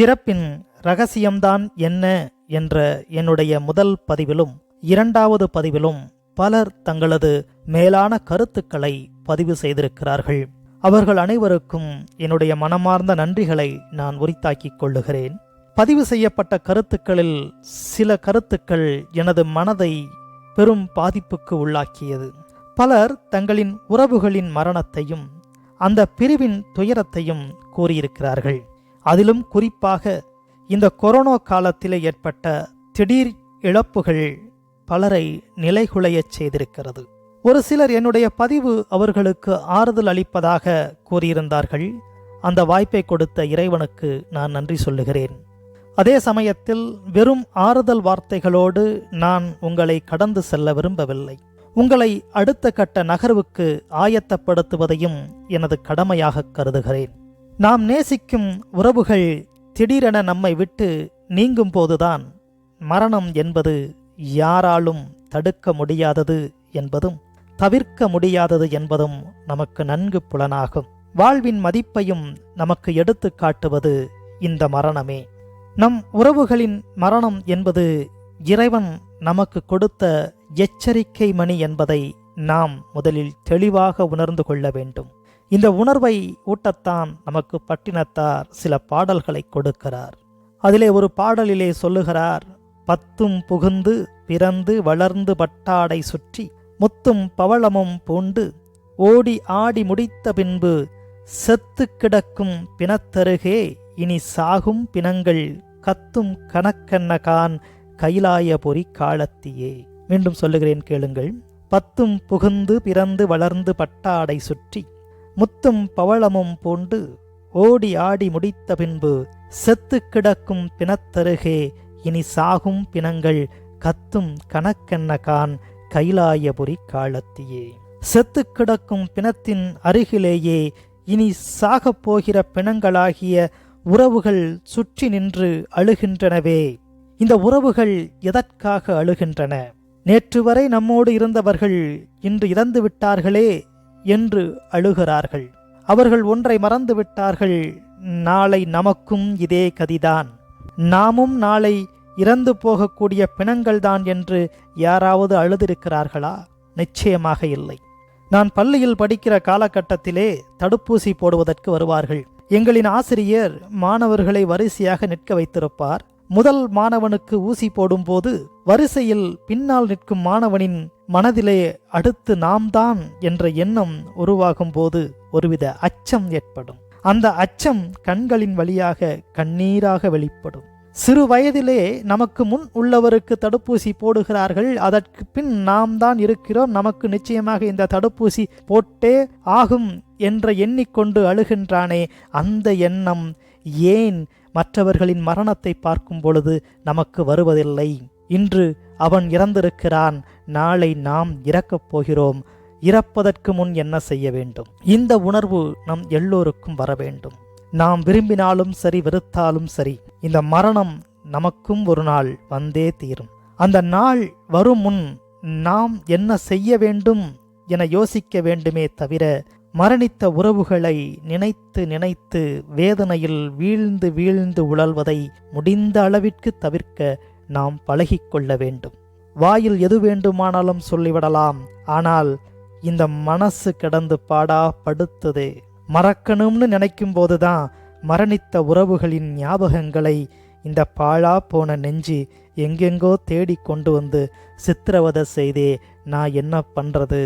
பிறப்பின் ரகசியம்தான் என்ன என்ற என்னுடைய முதல் பதிவிலும் இரண்டாவது பதிவிலும் பலர் தங்களது மேலான கருத்துக்களை பதிவு செய்திருக்கிறார்கள். அவர்கள் அனைவருக்கும் என்னுடைய மனமார்ந்த நன்றிகளை நான் உரித்தாக்கிக் கொள்ளுகிறேன். பதிவு செய்யப்பட்ட கருத்துக்களில் சில கருத்துக்கள் எனது மனதை பெரும் பாதிப்புக்கு உள்ளாக்கியது. பலர் தங்களின் உறவுகளின் மரணத்தையும் அந்த பிரிவின் துயரத்தையும் கூறியிருக்கிறார்கள். அதிலும் குறிப்பாக இந்த கொரோனா காலத்திலே ஏற்பட்ட திடீர் இழப்புகள் பலரை நிலைகுலையச் செய்திருக்கிறது. ஒரு சிலர் என்னுடைய பதிவு அவர்களுக்கு ஆறுதல் அளிப்பதாக கூறியிருந்தார்கள். அந்த வாய்ப்பை கொடுத்த இறைவனுக்கு நான் நன்றி சொல்லுகிறேன். அதே சமயத்தில் வெறும் ஆறுதல் வார்த்தைகளோடு நான் உங்களை கடந்து செல்ல விரும்பவில்லை. உங்களை அடுத்த கட்ட நகர்வுக்கு ஆயத்தப்படுத்துவதையும் எனது கடமையாக கருதுகிறேன். நாம் நேசிக்கும் உறவுகள் திடீரென நம்மை விட்டு நீங்கும் போதுதான் மரணம் என்பது யாராலும் தடுக்க முடியாதது என்பதும் தவிர்க்க முடியாதது என்பதும் நமக்கு நன்கு புலனாகும். வாழ்வின் மதிப்பையும் நமக்கு எடுத்து காட்டுவது இந்த மரணமே. நம் உறவுகளின் மரணம் என்பது இறைவன் நமக்கு கொடுத்த எச்சரிக்கை மணி என்பதை நாம் முதலில் தெளிவாக உணர்ந்து கொள்ள வேண்டும். இந்த உணர்வை ஊட்டத்தான் நமக்கு பட்டினத்தார் சில பாடல்களை கொடுக்கிறார். அதிலே ஒரு பாடலிலே சொல்லுகிறார் பத்தும் புகுந்து பிறந்து வளர்ந்து பட்டாடை சுற்றி முத்தும் பவளமும் பூண்டு ஓடி ஆடி முடித்த பின்பு செத்து கிடக்கும் பிணத்தருகே இனி சாகும் பிணங்கள் கத்தும் கணக்கண்ணகான் கைலாயபுரி காலத்தியே. மீண்டும் சொல்லுகிறேன் கேளுங்கள் பத்தும் புகுந்து பிறந்து வளர்ந்து பட்டாடை சுற்றி முத்தும் பவளமும் பூண்டு ஓடி ஆடி முடித்த பின்பு செத்து கிடக்கும் பிணத்தருகே இனி சாகும் பிணங்கள் கத்தும் கணக்கென்னகான் கைலாயபுரி காலத்தியே. செத்து கிடக்கும் பிணத்தின் அருகிலேயே இனி சாகப் போகிற பிணங்களாகிய உறவுகள் சுற்றி நின்று அழுகின்றனவே. இந்த உறவுகள் எதற்காக அழுகின்றன? நேற்று வரை நம்மோடு இருந்தவர்கள் இன்று இறந்து விட்டார்களே என்று அழுகிறார்கள். அவர்கள் ஒன்றை மறந்து விட்டார்கள் நாளை நமக்கும் இதே கதிதான். நாமும் நாளை இறந்து போகக்கூடிய பிணங்கள்தான் என்று யாராவது அழுதிருக்கிறார்களா? நிச்சயமாக இல்லை. நான் பள்ளியில் படிக்கிற காலகட்டத்திலே தடுப்பூசி போடுவதற்கு வருவார்கள். எங்களின் ஆசிரியர் மாணவர்களை வரிசையாக நிற்க வைத்திருப்பார். முதல் மாணவனுக்கு ஊசி போடும்போது வரிசையில் பின்னால் நிற்கும் மாணவனின் மனதிலே அடுத்து நாம் தான் என்ற எண்ணம் உருவாகும் போது ஒருவித அச்சம் ஏற்படும். அந்த அச்சம் கண்களின் வழியாக கண்ணீராக வெளிப்படும். சிறு வயதிலே நமக்கு முன் உள்ளவருக்கு தடுப்பூசி போடுகிறார்கள். அதற்கு பின் நாம் தான் இருக்கிறோம். நமக்கு நிச்சயமாக இந்த தடுப்பூசி போட்டே ஆகும் என்ற எண்ணிக்கொண்டு அழுகின்றானே அந்த எண்ணம் ஏன் மற்றவர்களின் மரணத்தை பார்க்கும் பொழுது நமக்கு வருவதில்லை? இன்று அவன் இறந்திருக்கிறான். நாளை நாம் இறக்கப் போகிறோம். இறப்பதற்கு முன் என்ன செய்ய வேண்டும்? இந்த உணர்வு நம் எல்லோருக்கும் வர வேண்டும். நாம் விரும்பினாலும் சரி வெறுத்தாலும் சரி இந்த மரணம் நமக்கும் ஒரு நாள் வந்தே தீரும். அந்த நாள் வரும் முன் நாம் என்ன செய்ய வேண்டும் என யோசிக்க வேண்டுமே தவிர மரணித்த உறவுகளை நினைத்து நினைத்து வேதனையில் வீழ்ந்து வீழ்ந்து உழல்வதை முடிந்த அளவிற்கு தவிர்க்க நாம் பழகிக்கொள்ள வேண்டும். வாயில் எது வேண்டுமானாலும் சொல்லிவிடலாம். ஆனால் இந்த மனசு கிடந்து பாடா படுத்தது. மறக்கணும்னு நினைக்கும் போதுதான் மரணித்த உறவுகளின் ஞாபகங்களை இந்த பாழா போன நெஞ்சு எங்கெங்கோ தேடி கொண்டு வந்து சித்திரவதை செய்தே நான் என்ன பண்றது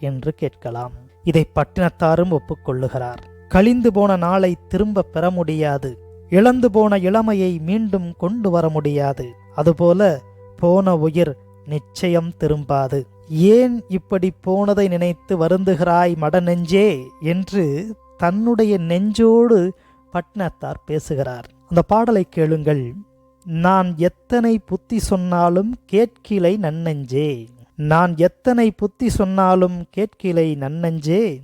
என்று கேட்கலாம். இதை பட்டினத்தாரும் ஒப்புக்கொள்ளுகிறார். கழிந்து போன நாளை திரும்ப பெற முடியாது. இழந்து போன இளமையை மீண்டும் கொண்டு வர முடியாது. அதுபோல போன உயிர் நிச்சயம் திரும்பாது. ஏன் இப்படி போனதை நினைத்து வருந்துகிறாய் மடநெஞ்சே என்று தன்னுடைய நெஞ்சோடு பட்னத்தார் பேசுகிறார். அந்த பாடலை கேளுங்கள். நான் எத்தனை புத்தி சொன்னாலும் கேட்கிலை நன்னெஞ்சே. நான் எத்தனை புத்தி சொன்னாலும் கேட்கிலை நன்னெஞ்சே.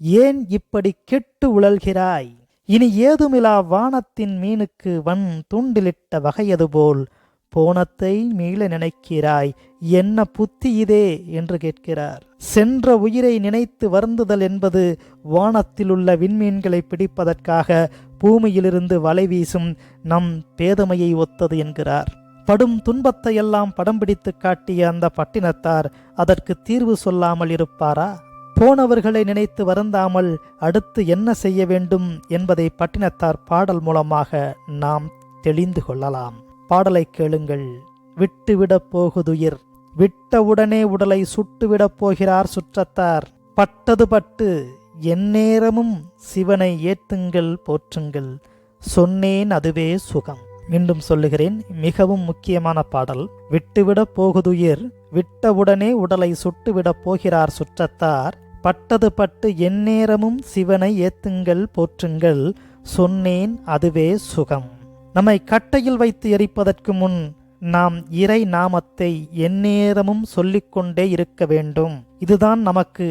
ஏன் இப்படி கெட்டு உழல்கிறாய்? இனி ஏதுமிலா வானத்தின் மீனுக்கு வன் தூண்டிலிட்ட வகையது போல் போனத்தை மீள நினைக்கிறாய். என்ன புத்தி இதே? என்று கேட்கிறார். சென்ற உயிரை நினைத்து வருந்துதல் என்பது வானத்திலுள்ள விண்மீன்களை பிடிப்பதற்காக பூமியிலிருந்து வலை வீசும் நம் பேதமையை ஒத்தது என்கிறார். படும் துன்பத்தையெல்லாம் படம் பிடித்து காட்டிய அந்த பட்டினத்தார் அதற்கு தீர்வு சொல்லாமல் இருப்பாரா? போனவர்களை நினைத்து வருந்தாமல் அடுத்து என்ன செய்ய வேண்டும் என்பதை பட்டினத்தார் பாடல் மூலமாக நாம் தெளிந்து கொள்ளலாம். பாடலை கேளுங்கள். விட்டுவிடப் போகுதுயிர். விட்டவுடனே உடலை சுட்டுவிடப் போகிறார் சுற்றத்தார். பட்டது பட்டு எந்நேரமும் சிவனை ஏத்துங்கள் போற்றுங்கள். சொன்னேன் அதுவே சுகம். மீண்டும் சொல்லுகிறேன் மிகவும் முக்கியமான பாடல். விட்டுவிடப் போகுதுயிர். விட்டவுடனே உடலை சுட்டுவிடப் போகிறார் சுற்றத்தார். பட்டது பட்டு எந்நேரமும் சிவனை ஏத்துங்கள் போற்றுங்கள். சொன்னேன் அதுவே சுகம். நம்மை கட்டையில் வைத்து எரிப்பதற்கு முன் நாம் இறை நாமத்தை எந்நேரமும் சொல்லிக்கொண்டே இருக்க வேண்டும். இதுதான் நமக்கு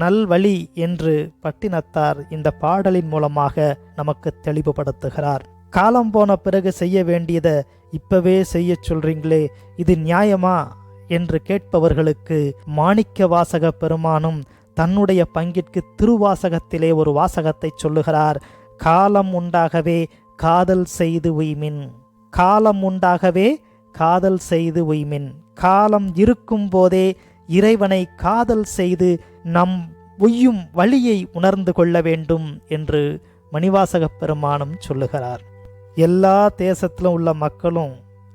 நல்வழி என்று பட்டினத்தார் இந்த பாடலின் மூலமாக நமக்கு தெளிவுபடுத்துகிறார். காலம் போன பிறகு செய்ய வேண்டியதை இப்பவே செய்ய சொல்றீங்களே இது நியாயமா? என்று கேட்பவர்களுக்கு மாணிக்க வாசக பெருமானும் தன்னுடைய பங்கிற்கு திருவாசகத்திலே ஒரு வாசகத்தை சொல்லுகிறார். காலம் உண்டாகவே காதல் செய்து உய்மின் காலம் உண்டாகவே காதல் செய்து உய்மின் காலம் இருக்கும் போதே இறைவனை காதல் செய்து நம் உய்யும் வழியை உணர்ந்து கொள்ள வேண்டும் என்று மணிவாசகப் பெருமானும் சொல்லுகிறார். எல்லா தேசத்திலும் உள்ள மக்களும்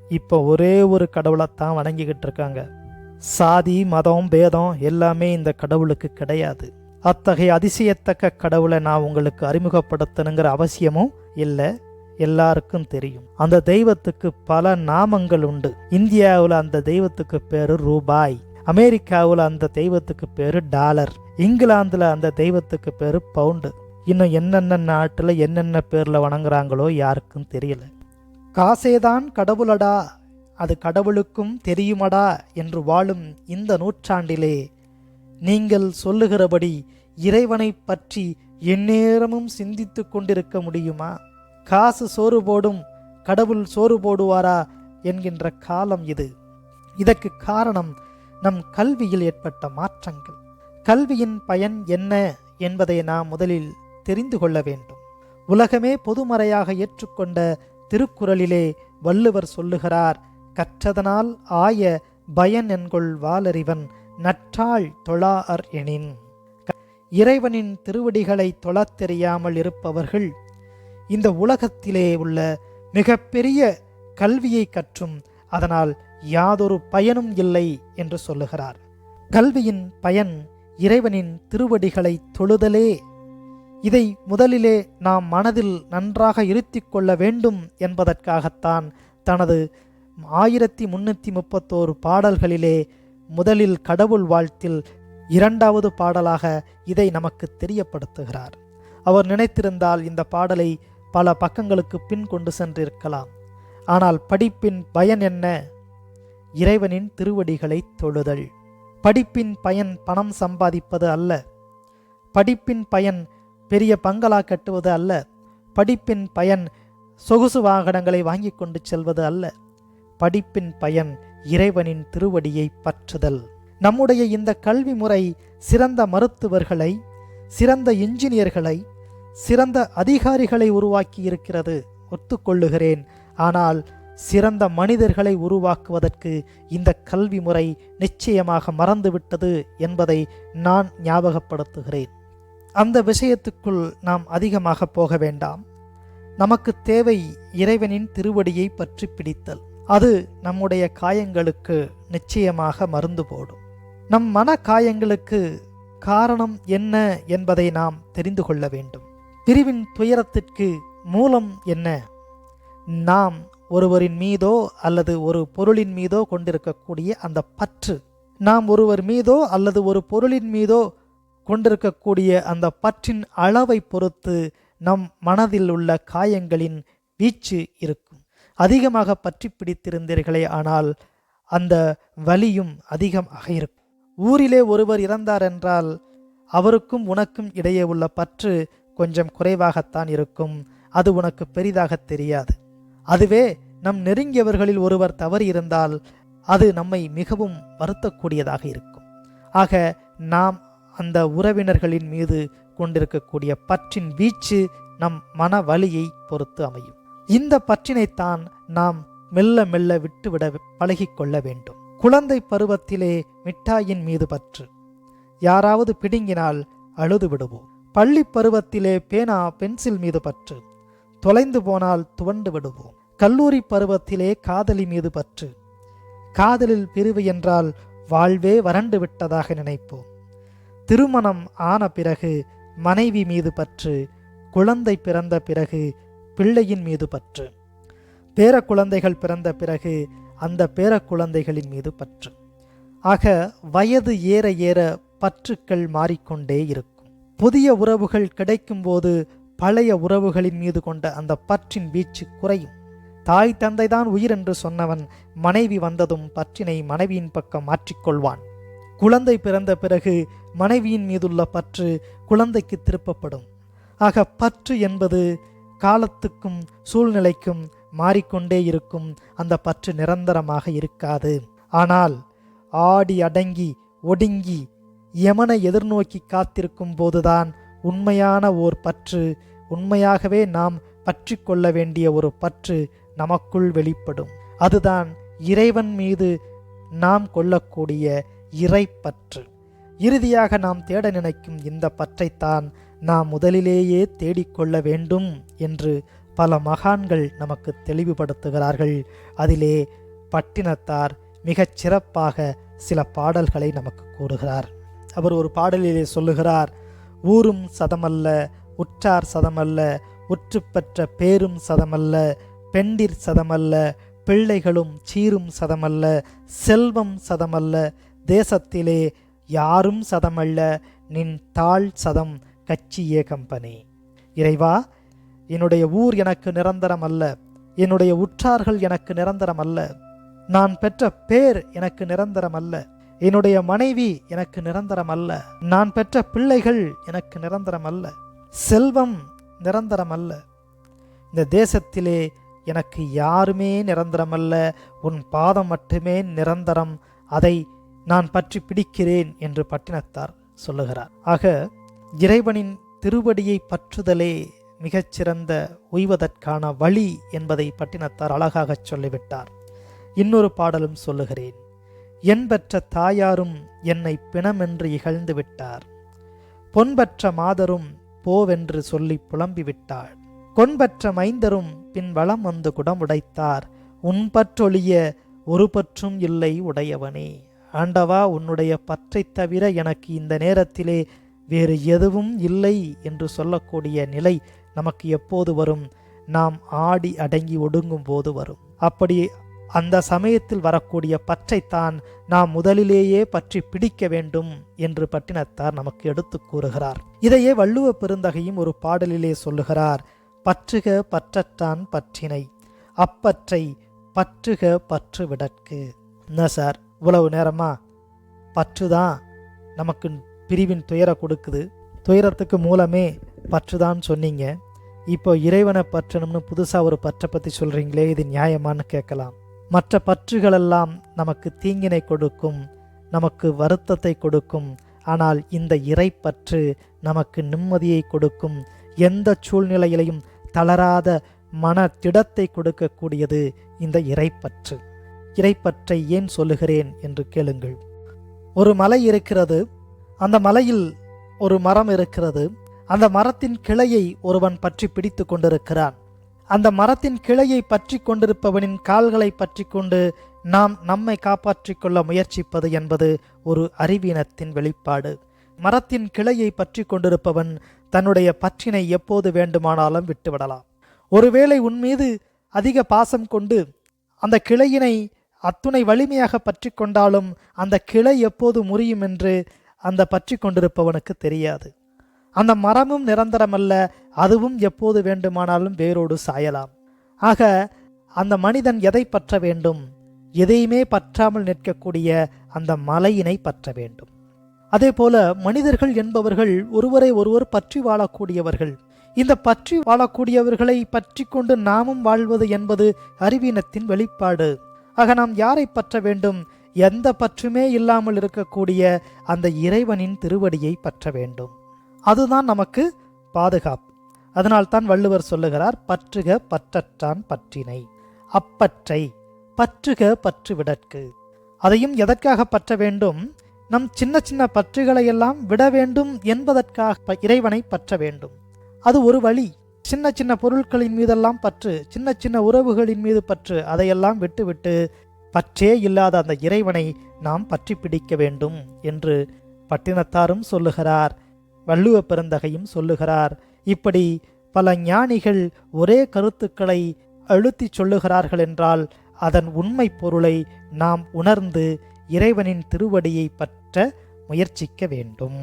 இப்போ ஒரே ஒரு கடவுளைத்தான் வணங்கிக்கிட்டு இருக்காங்க. சாதி மதம் பேதம் எல்லாமே இந்த கடவுளுக்கு கிடையாது. அத்தகைய அதிசயத்தக்க கடவுளை நான் உங்களுக்கு அறிமுகப்படுத்தணுங்கிற அவசியமும் இல்லை. எல்லாருக்கும் தெரியும். அந்த தெய்வத்துக்கு பல நாமங்கள் உண்டு. இந்தியாவில் அந்த தெய்வத்துக்கு பேரு ரூபாய். அமெரிக்காவில் அந்த தெய்வத்துக்கு பேரு டாலர். இங்கிலாந்துல அந்த தெய்வத்துக்கு பேரு பவுண்டு. இன்னும் என்னென்ன நாட்டில் என்னென்ன பேரில் வணங்குறாங்களோ யாருக்கும் தெரியல. காசேதான் கடவுளடா. அது கடவுளுக்கும் தெரியுமடா என்று வாழும் இந்த நூற்றாண்டிலே நீங்கள் சொல்லுகிறபடி இறைவனை பற்றி எந்நேரமும் சிந்தித்து கொண்டிருக்க முடியுமா? காசு சோறு போடும் கடவுள் சோறு போடுவாரா என்கின்ற காலம் இது. இதற்கு காரணம் நம் கல்வியில் ஏற்பட்ட மாற்றங்கள். கல்வியின் பயன் என்ன என்பதை நாம் முதலில் தெரிந்து கொள்ள வேண்டும். உலகமே பொதுமறையாக ஏற்றுக்கொண்ட திருக்குறளிலே வள்ளுவர் சொல்லுகிறார் கற்றதனால் ஆய பயன் என்கொள் வாலறிவன் நற்றாள் தொழார் எனின். இறைவனின் திருவடிகளை தொழத் தெரியாமல் இருப்பவர்கள் இந்த உலகத்திலே உள்ள மிகப்பெரிய கல்வியை கற்றும் அதனால் யாதொரு பயனும் இல்லை என்று சொல்லுகிறார். கல்வியின் பயன் இறைவனின் திருவடிகளை தொழுதலே. இதை முதலிலே நாம் மனதில் நன்றாக இருத்திக் கொள்ள வேண்டும் என்பதற்காகத்தான் தனது ஆயிரத்தி முன்னூற்றி முப்பத்தோரு பாடல்களிலே முதலில் கடவுள் வாழ்த்தில் இரண்டாவது பாடலாக இதை நமக்கு தெரியப்படுத்துகிறார். அவர் நினைத்திருந்தால் இந்த பாடலை பல பக்கங்களுக்கு பின் கொண்டு சென்றிருக்கலாம். ஆனால் படிப்பின் பயன் என்ன? இறைவனின் திருவடிகளை தொழுதல். படிப்பின் பயன் பணம் சம்பாதிப்பது அல்ல. படிப்பின் பயன் பெரிய பங்களா கட்டுவது அல்ல. படிப்பின் பயன் சொகுசு வாகனங்களை வாங்கி கொண்டு செல்வது அல்ல. படிப்பின் பயன் இறைவனின் திருவடியை பற்றுதல். நம்முடைய இந்த கல்வி முறை சிறந்த மருத்துவர்களை சிறந்த இன்ஜினியர்களை சிறந்த அதிகாரிகளை உருவாக்கி இருக்கிறது ஒத்துக்கொள்ளுகிறேன். ஆனால் சிறந்த மனிதர்களை உருவாக்குவதற்கு இந்த கல்வி முறை நிச்சயமாக மறந்துவிட்டது என்பதை நான் ஞாபகப்படுத்துகிறேன். அந்த விஷயத்துக்குள் நாம் அதிகமாக போக வேண்டாம். நமக்கு தேவை இறைவனின் திருவடியை பற்றி பிடித்தல். அது நம்முடைய காயங்களுக்கு நிச்சயமாக மருந்து போடும். நம் மன காயங்களுக்கு காரணம் என்ன என்பதை நாம் தெரிந்து கொள்ள வேண்டும். பிரிவின் துயரத்திற்கு மூலம் என்ன? நாம் ஒருவரின் மீதோ அல்லது ஒரு பொருளின் மீதோ கொண்டிருக்கக்கூடிய அந்த பற்று. நாம் ஒருவர் மீதோ அல்லது ஒரு பொருளின் மீதோ கொண்டிருக்கக்கூடிய அந்த பற்றின் அளவை பொறுத்து நம் மனதில் உள்ள காயங்களின் வீச்சு இருக்கும். அதிகமாக பற்றி பிடித்திருந்தீர்களே ஆனால் அந்த வலியும் அதிகமாக இருக்கும். ஊரிலே ஒருவர் இறந்தார் என்றால் அவருக்கும் உனக்கும் இடையே உள்ள பற்று கொஞ்சம் குறைவாகத்தான் இருக்கும். அது உனக்கு பெரிதாக தெரியாது. அதுவே நம் நெருங்கியவர்களில் ஒருவர் தவறு இருந்தால் அது நம்மை மிகவும் வருத்தக்கூடியதாக இருக்கும். ஆக நாம் அந்த உறவினர்களின் மீது கொண்டிருக்கக்கூடிய பற்றின் வீச்சு நம் மன வலியை பொறுத்து அமையும். இந்த பற்றினைத்தான் நாம் மெல்ல மெல்ல விட்டுவிட பழகிக்கொள்ள வேண்டும். குழந்தை பருவத்திலே மிட்டாயின் மீது பற்று. யாராவது பிடுங்கினால் அழுது விடுவோம். பள்ளி பருவத்திலே பேனா பென்சில் மீது பற்று. தொலைந்து போனால் துவண்டு விடுவோம். கல்லூரி பருவத்திலே காதலி மீது பற்று. காதலில் பிரிவு என்றால் வாழ்வே வறண்டு விட்டதாக நினைப்போம். திருமணம் ஆன பிறகு மனைவி மீது பற்று குழந்தை பிறந்த பிறகு பிள்ளையின் மீது பற்று. பேர குழந்தைகள் பிறந்த பிறகு அந்த பேர குழந்தைகளின் மீது பற்று. ஆக வயது ஏற ஏற பற்றுக்கள் மாறிக்கொண்டே இருக்கும். புதிய உறவுகள் கிடைக்கும்போது பழைய உறவுகளின் மீது கொண்ட அந்த பற்றின் வீச்சு குறையும். தாய் தந்தை தான் உயிர் என்று சொன்னவன் மனைவி வந்ததும் பற்றினை மனைவியின் பக்கம் மாற்றிக்கொள்வான். குழந்தை பிறந்த பிறகு மனைவியின் மீதுள்ள பற்று குழந்தைக்கு திருப்பப்படும். ஆக பற்று என்பது காலத்துக்கும் சூழ்நிலைக்கும் மாறிக்கொண்டே இருக்கும் அந்த பற்று நிரந்தரமாக இருக்காது. ஆனால் ஆடி அடங்கி ஒடுங்கி யமனை எதிர்நோக்கி காத்திருக்கும் போதுதான் உண்மையான ஓர் பற்று உண்மையாகவே நாம் பற்றி கொள்ள வேண்டிய ஒரு பற்று நமக்குள் வெளிப்படும். அதுதான் இறைவன் மீது நாம் கொள்ளக்கூடிய இறைப்பற்று. இறுதியாக நாம் தேட நினைக்கும் இந்த பற்றைத்தான் நாம் முதலிலேயே தேடிக்கொள்ள வேண்டும் என்று பல மகான்கள் நமக்கு தெளிவுபடுத்துகிறார்கள். அதிலே பட்டினத்தார் மிகச் சிறப்பாக சில பாடல்களை நமக்கு கூறுகிறார். அவர் ஒரு பாடலிலே சொல்லுகிறார் ஊரும் சதமல்ல உற்றார் சதமல்ல உற்று பெற்ற பேரும் சதமல்ல பெண்டிர் சதமல்ல பிள்ளைகளும் சீரும் சதமல்ல செல்வம் சதமல்ல தேசத்திலே யாரும் சதமல்ல நின் தாழ் சதம் கட்சியே கம்பெனி இறைவா என்னுடைய ஊர் எனக்கு நிரந்தரம் அல்ல என்னுடைய உற்றார்கள் எனக்கு நிரந்தரம் அல்ல நான் பெற்ற பேர் எனக்கு நிரந்தரம் அல்ல என்னுடைய மனைவி எனக்கு நிரந்தரம் அல்ல நான் பெற்ற பிள்ளைகள் எனக்கு நிரந்தரம் அல்ல செல்வம் நிரந்தரம் அல்ல இந்த தேசத்திலே எனக்கு யாருமே நிரந்தரம் அல்ல உன் பாதம் மட்டுமே நிரந்தரம். அதை நான் பற்றி பிடிக்கிறேன் என்று பட்டினத்தார் சொல்லுகிறார். ஆக இறைவனின் திருவடியை பற்றுதலே மிகச்சிறந்த உய்வதற்கான வழி என்பதை பட்டினத்தார் அழகாகச் சொல்லிவிட்டார். இன்னொரு பாடலும் சொல்லுகிறேன். என்பற்ற தாயாரும் என்னை பிணமென்று இகழ்ந்து விட்டார் பொன்பற்ற மாதரும் போவென்று சொல்லி புலம்பி விட்டாள் கொன்பற்ற மைந்தரும் பின் வளம் வந்து குடமுடைத்தார் உன் பற்றொழிய ஒரு பற்றும் இல்லை உடையவனே. ஆண்டவா உன்னுடைய பற்றைத் தவிர எனக்கு இந்த நேரத்திலே வேறு எதுவும் இல்லை என்று சொல்லக்கூடிய நிலை நமக்கு எப்போது வரும்? நாம் ஆடி அடங்கி ஒடுங்கும் போது வரும். அப்படி அந்த சமயத்தில் வரக்கூடிய பற்றைத்தான் நாம் முதலிலேயே பற்றி பிடிக்க வேண்டும் என்று பட்டினத்தார் நமக்கு எடுத்து கூறுகிறார். இதையே வள்ளுவ பெருந்தகையும் ஒரு பாடலிலே சொல்லுகிறார் பற்றுக பற்றற்றான் பற்றினை அப்பற்றை பற்றுக பற்று விடற்கு. என்ன சார் இவ்வளவு நேரமா? பற்று தான் நமக்கு பிரிவின் துயரை கொடுக்குது. துயரத்துக்கு மூலமே பற்று தான் சொன்னீங்க. இப்போ இறைவனை பற்றணும்னு புதுசாக ஒரு பற்றை பற்றி சொல்கிறீங்களே இது நியாயமான்னு கேட்கலாம். மற்ற பற்றுகளெல்லாம் நமக்கு தீங்கினை கொடுக்கும் நமக்கு வருத்தத்தை கொடுக்கும். ஆனால் இந்த இறைப்பற்று நமக்கு நிம்மதியை கொடுக்கும். எந்த சூழ்நிலையிலையும் தளராத மன திடத்தை கொடுக்கக்கூடியது இந்த இறைப்பற்று. இறைப்பற்றை ஏன் சொல்லுகிறேன் என்று கேளுங்கள். ஒரு மலை இருக்கிறது. அந்த மலையில் ஒரு மரம் இருக்கிறது. அந்த மரத்தின் கிளையை ஒருவன் பற்றி பிடித்து கொண்டிருக்கிறான். அந்த மரத்தின் கிளையை பற்றி கொண்டிருப்பவனின் கால்களை பற்றி கொண்டு நாம் நம்மை காப்பாற்றிக் கொள்ள முயற்சிப்பது என்பது ஒரு அறிவீனத்தின் வெளிப்பாடு. மரத்தின் கிளையை பற்றி கொண்டிருப்பவன் தன்னுடைய பற்றினை எப்போது வேண்டுமானாலும் விட்டுவிடலாம். ஒருவேளை உன்மீது அதிக பாசம் கொண்டு அந்த கிளையினை அத்துணை வலிமையாக பற்றி கொண்டாலும் அந்த கிளை எப்போது முறியும் என்று அந்த பற்றி கொண்டிருப்பவனுக்கு தெரியாது. அந்த மரமும் நிரந்தரமல்ல அதுவும் எப்போது வேண்டுமானாலும் வேரோடு சாயலாம். ஆக அந்த மனிதன் எதை பற்ற வேண்டும்? எதையுமே பற்றாமல் நிற்கக்கூடிய அந்த மலையினை பற்ற வேண்டும். அதே போல மனிதர்கள் என்பவர்கள் ஒருவரை ஒருவர் பற்றி வாழக்கூடியவர்கள். இந்த பற்றி வாழக்கூடியவர்களை பற்றி கொண்டு நாமும் வாழ்வது என்பது அறிவீனத்தின் வெளிப்பாடு. ஆக நாம் யாரை பற்ற வேண்டும்? எந்த பற்றுமே இல்லாமல் இருக்கக்கூடிய அந்த இறைவனின் திருவடியை பற்ற வேண்டும். அதுதான் நமக்கு பாதுகாப்பு. அதனால்தான் வள்ளுவர் சொல்லுகிறார் பற்றுக பற்றற்றான் பற்றினை. அப்பற்றை பற்றுக பற்று விடற்கு அதையும் எதற்காக பற்ற வேண்டும்? நம் சின்ன சின்ன பற்றுகளை எல்லாம் விட வேண்டும் என்பதற்காக ப- இறைவனை பற்ற வேண்டும். அது ஒரு வழி. சின்ன சின்ன பொருட்களின் மீதெல்லாம் பற்று சின்ன சின்ன உறவுகளின் மீது பற்று அதையெல்லாம் விட்டுவிட்டு பற்றே இல்லாத அந்த இறைவனை நாம் பற்றி பிடிக்க வேண்டும் என்று பட்டினத்தாரும் சொல்லுகிறார். வள்ளுவ பெருந்தகையும் சொல்லுகிறார். இப்படி பல ஞானிகள் ஒரே கருத்துக்களை அழுத்திச் சொல்லுகிறார்கள் என்றால் அதன் உண்மை பொருளை நாம் உணர்ந்து இறைவனின் திருவடியை பற்ற முயற்சிக்க வேண்டும்.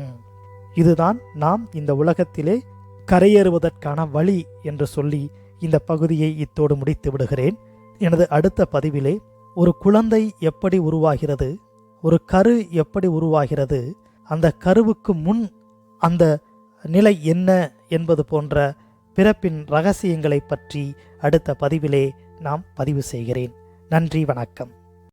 இதுதான் நாம் இந்த உலகத்திலே கரையேறுவதற்கான வழி என்று சொல்லி இந்த பகுதியை இத்தோடு முடித்து விடுகிறேன். எனது அடுத்த பதிவிலே ஒரு குழந்தை எப்படி உருவாகிறது ஒரு கரு எப்படி உருவாகிறது அந்த கருவுக்கு முன் அந்த நிலை என்ன என்பது போன்ற பிறப்பின் ரகசியங்களை பற்றி அடுத்த பதிவிலே நாம் பதிவு செய்கிறேன். நன்றி வணக்கம்.